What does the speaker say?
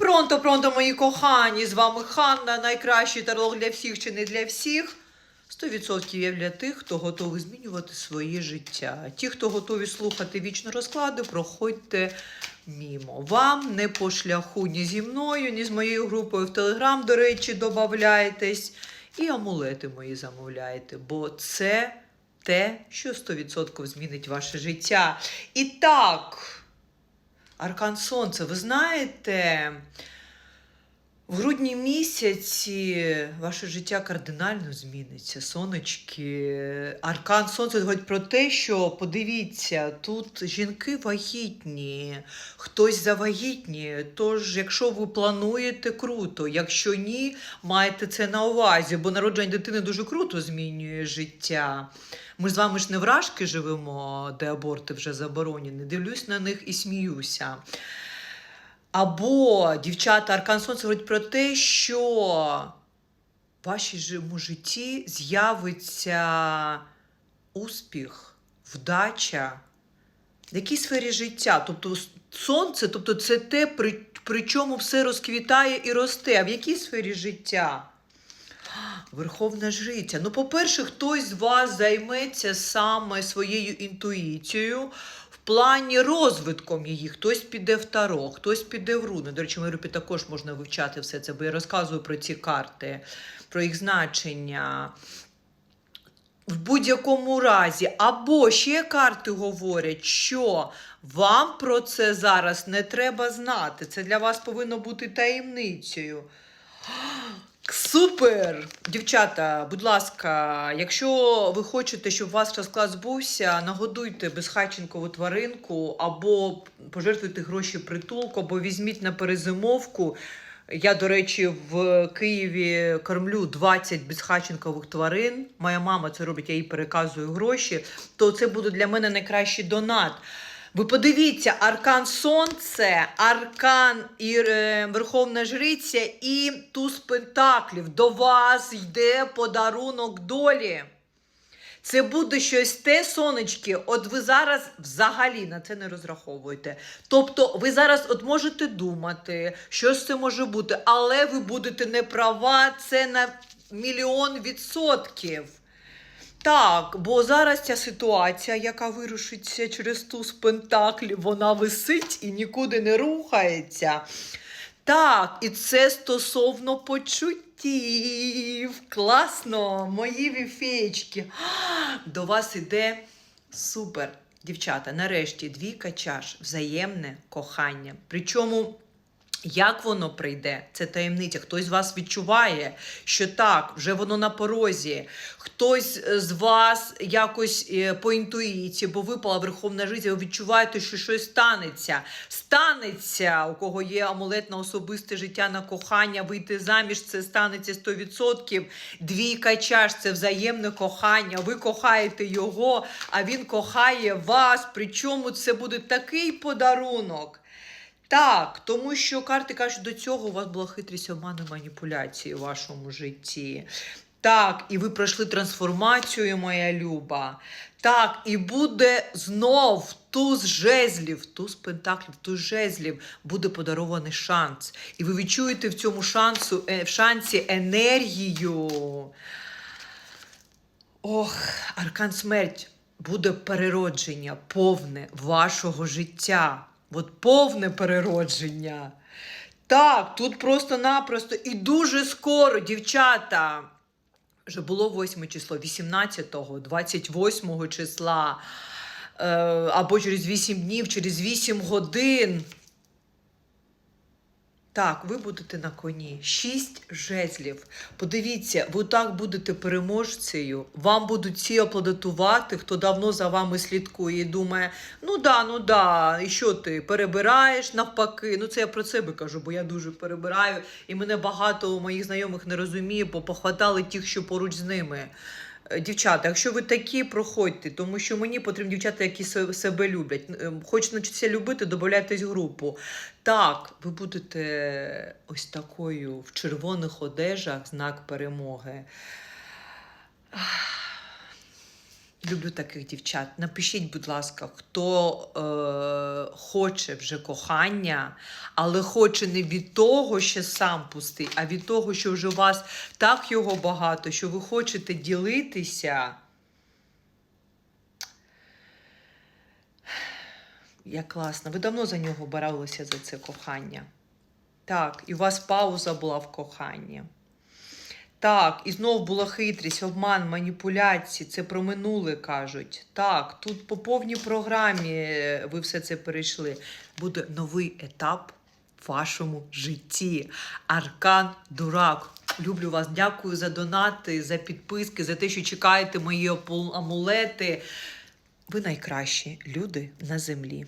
Пронто, пронто, мої кохані! З вами Ханна, найкращий таролог для всіх чи не для всіх. 100% є для тих, хто готовий змінювати своє життя. Ті, хто готові слухати вічно розклади, проходьте мімо. Вам не по шляху ні зі мною, ні з моєю групою в Телеграм, до речі, добавляйтесь. І амулети мої замовляйте, бо це те, що 100% змінить ваше життя. І так. Аркан Сонце, ви знаєте, в грудні місяці ваше життя кардинально зміниться. Сонечки. Аркан Сонце говорить про те, що подивіться, тут жінки вагітні, хтось завагітніє. Тож, якщо ви плануєте, круто. Якщо ні, майте це на увазі, бо народження дитини дуже круто змінює життя. Ми з вами ж не вражки живемо, де аборти вже заборонені. Дивлюсь на них і сміюся. Або дівчата Аркан Сонце говорить про те, що в вашому житті з'явиться успіх, вдача. В якій сфері життя? Тобто сонце, тобто це те, при, при чому все розквітає і росте. А в якій сфері життя? Верховна жриця. Ну, по-перше, хтось з вас займеться саме своєю інтуїцією плані розвитком її. Хтось піде в таро, хтось піде в руни. До речі, в групі також можна вивчати все це, бо я розказую про ці карти, про їх значення. В будь-якому разі, або ще карти говорять, що вам про це зараз не треба знати. Це для вас повинно бути таємницею. Супер! Дівчата, будь ласка, якщо ви хочете, щоб у вас розклад збувся, нагодуйте безхатченкову тваринку, або пожертвуйте гроші притулку, або візьміть на перезимовку. Я, до речі, в Києві кормлю 20 безхатченкових тварин. Моя мама це робить, я їй переказую гроші. То це буде для мене найкращий донат. Ви подивіться, аркан Сонце, аркан і е, Верховна Жриця і туз Пентаклів. До вас йде подарунок долі. Це буде щось те, сонечки, от ви зараз взагалі на це не розраховуєте. Тобто, ви зараз от можете думати, що це може бути, але ви будете не права, це на мільйон відсотків. Так, бо зараз ця ситуація, яка вирушиться через туз пентаклів, вона висить і нікуди не рухається. Так, і це стосовно почуттів. Класно, мої віфеєчки. До вас іде супер. Дівчата, нарешті двійка чаш, взаємне кохання. Причому. Як воно прийде? Це таємниця. Хтось з вас відчуває, що так, вже воно на порозі. Хтось з вас якось е, по інтуїції, бо випала верховна життя, ви відчуваєте, що щось станеться. Станеться, у кого є амулет на особисте життя, на кохання, вийти заміж, це станеться 100%. Двійка чаш це взаємне кохання. Ви кохаєте його, а він кохає вас. Причому це буде такий подарунок. Так, тому що карти кажуть, до цього у вас була хитрість обману маніпуляції у вашому житті. Так, і ви пройшли трансформацію, моя люба. Так, і буде знов туз жезлів, туз пентаклів, туз жезлів, буде подарований шанс. І ви відчуєте в цьому шансу, е, в шансі енергію. Ох, аркан смерть буде переродження повне вашого життя. От повне переродження. Так, тут просто-напросто і дуже скоро, дівчата. Вже було 8 число, 18-го, 28 числа, е, або через 8 днів, через 8 годин. Так, ви будете на коні. Шість жезлів. Подивіться, ви так будете переможцею. Вам будуть всі аплодатувати, хто давно за вами слідкує і думає: ну да, ну да, і що ти перебираєш навпаки. Ну це я про себе кажу, бо я дуже перебираю, і мене багато моїх знайомих не розуміє, бо похватали тих, що поруч з ними. Дівчата, якщо ви такі, проходьте, тому що мені потрібні дівчата, які себе люблять. Хоч Хочете навчитися любити, додавайтесь в групу. Так, ви будете ось такою в червоних одежах, знак перемоги. Люблю таких дівчат. Напишіть, будь ласка, хто е, хоче вже кохання, але хоче не від того, що сам пустий, а від того, що вже у вас так його багато, що ви хочете ділитися. Як класно. Ви давно за нього боролися за це кохання. Так, і у вас пауза була в коханні. Так, і знов була хитрість, обман, маніпуляції. Це про минуле кажуть. Так, тут по повній програмі е, ви все це перейшли. Буде новий етап в вашому житті. Аркан Дурак. Люблю вас. Дякую за донати, за підписки, за те, що чекаєте мої амулети. Ви найкращі люди на землі.